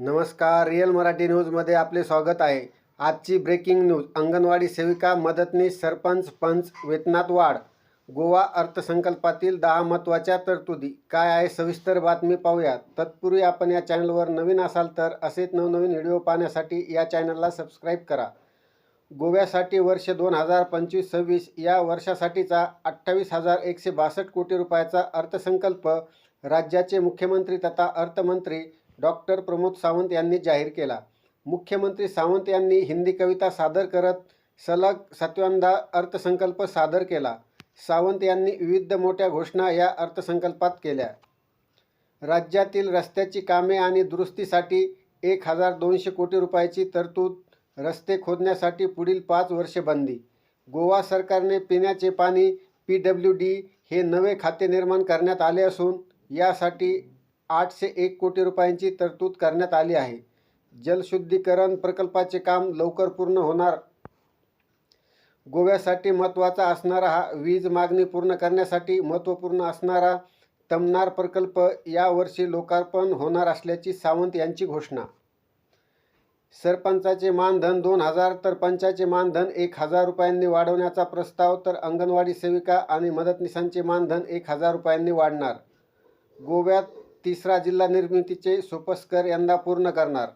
नमस्कार रिअल मराठी न्यूजमध्ये आपले स्वागत आहे. आजची ब्रेकिंग न्यूज अंगणवाडी सेविका मदतनीस सरपंच पंच वेतनात वाढ. गोवा अर्थसंकल्पातील दहा महत्त्वाच्या तरतुदी. काय आहे? सविस्तर बातमी पाहूया तत्पूर्वी आपण या चॅनलवर नवीन असाल तर असेच नवनवीन व्हिडिओ पाहण्यासाठी या चॅनलला सबस्क्राईब करा. गोव्यासाठी वर्ष दोन हजार पंचवीस सव्वीस या वर्षासाठीचा अठ्ठावीस हजार एकशे बासष्ट कोटी रुपयाचा अर्थसंकल्प. राज्याचे मुख्यमंत्री तथा अर्थमंत्री डॉक्टर प्रमोद सावंत यांनी जाहीर केला. मुख्यमंत्री सावंत यांनी हिंदी कविता सादर करत सलग सातव्यांदा अर्थसंकल्प सादर केला. सावंत यांनी विविध मोठ्या घोषणा या अर्थसंकल्पात केल्या. राज्यातील रस्त्याची कामे आणि दुरुस्तीसाठी एक हजार दोनशे कोटी रुपयाची तरतूद रस्ते खोदण्यासाठी पुढील पाच वर्षे बंदी. गोवा सरकारने पिण्याचे पाणी पी डब्ल्यू डी हे नवे खाते निर्माण करण्यात आले असून यासाठी आठशे एक कोटी रुपयांची तरतूद करण्यात आली आहे. जलशुद्धीकरण प्रकल्पाचे काम लवकर पूर्ण होणार. गोव्यासाठी महत्त्वाचा असणारा हा वीज मागणी पूर्ण करण्यासाठी महत्त्वपूर्ण असणारा तमनार प्रकल्प यावर्षी लोकार्पण होणार असल्याची सावंत यांची घोषणा. सरपंचाचे मानधन दोन हजार तर पंचाचे मानधन एक हजार रुपयांनी वाढवण्याचा प्रस्ताव तर अंगणवाडी सेविका आणि मदतनीसांचे मानधन एक हजार रुपयांनी वाढणार. गोव्यात तिसरा जिल्हा निर्मितीचे सोपस्कर यंदा पूर्ण करणार.